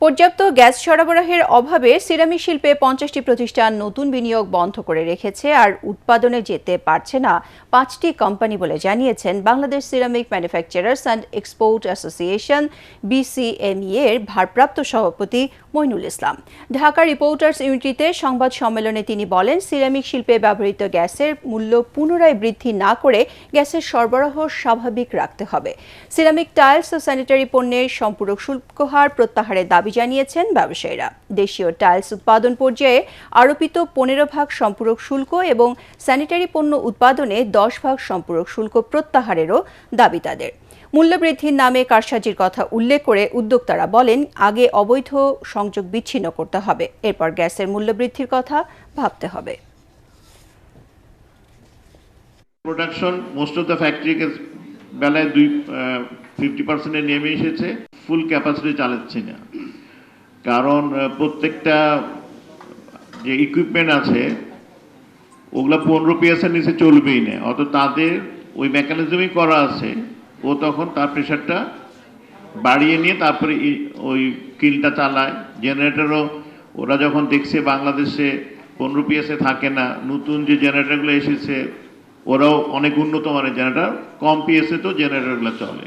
পর্যাপ্ত গ্যাস সরবরাহের অভাবে সিরামিক শিল্পে পঞ্চাশটি প্রতিষ্ঠান নতুন বিনিয়োগ বন্ধ করে রেখেছে আর উৎপাদনে যেতে পারছে না পাঁচটি কোম্পানি বলে জানিয়েছেন Bangladesh ceramic manufacturers and export association, বিসিএমইএর ভারপ্রাপ্ত সভাপতি মইনুল ইসলাম। ঢাকা রিপোর্টার্স ইউনিটিতে সংবাদ সম্মেলনে তিনি বলেন, সিরামিক শিল্পে ব্যবহৃত গ্যাসের মূল্য পুনরায় বৃদ্ধি না করে গ্যাসের সরবরাহ স্বাভাবিক রাখতে হবে। সিরামিক টাইলস ও স্যানিটারি পণ্যের সম্পূরক শুল্ক হার প্রত্যাহারের দাবি জানিয়েছেন ব্যবসায়ীরা। দেশীয় টাইলস উৎপাদন পর্যায়ে আরোপিত পনেরো ভাগ সম্পূরক শুল্ক এবং স্যানিটারি পণ্য উৎপাদনে দশ ভাগ সম্পূরক শুল্ক প্রত্যাহারেরও দাবি তাদের। মূল্যবৃদ্ধির নামে কারসাজির কথা উল্লেখ করে উদ্যোক্তারা বলেন, আগে অবৈধ সংযোগ বিচ্ছিন্ন করতে হবে। এরপর গ্যাসের মূল্য বৃদ্ধির কথা ভাবতে হবে। Production most of the factory বেলায় দুই ফিফটি পার্সেন্টে নেমে এসেছে। ফুল ক্যাপাসিটি চালাচ্ছি না। কারণ প্রত্যেকটা, যে ইকুইপমেন্ট আছে, ওগুলা পনেরো পিএসের নিচে চলবেই না। অত তাদের ওই মেকানিজমই করা আছে, ও তখন তার প্রেশারটা বাড়িয়ে নিয়ে তারপরে ওই কিলটা চালায়। জেনারেটরও ওরা যখন দেখছে বাংলাদেশে পনেরো পিএসে থাকে না, নতুন যে জেনারেটারগুলো এসেছে, ওরাও অনেক উন্নত মানের জেনারেটর কম পিএসে তো জেনারেটারগুলো চলে।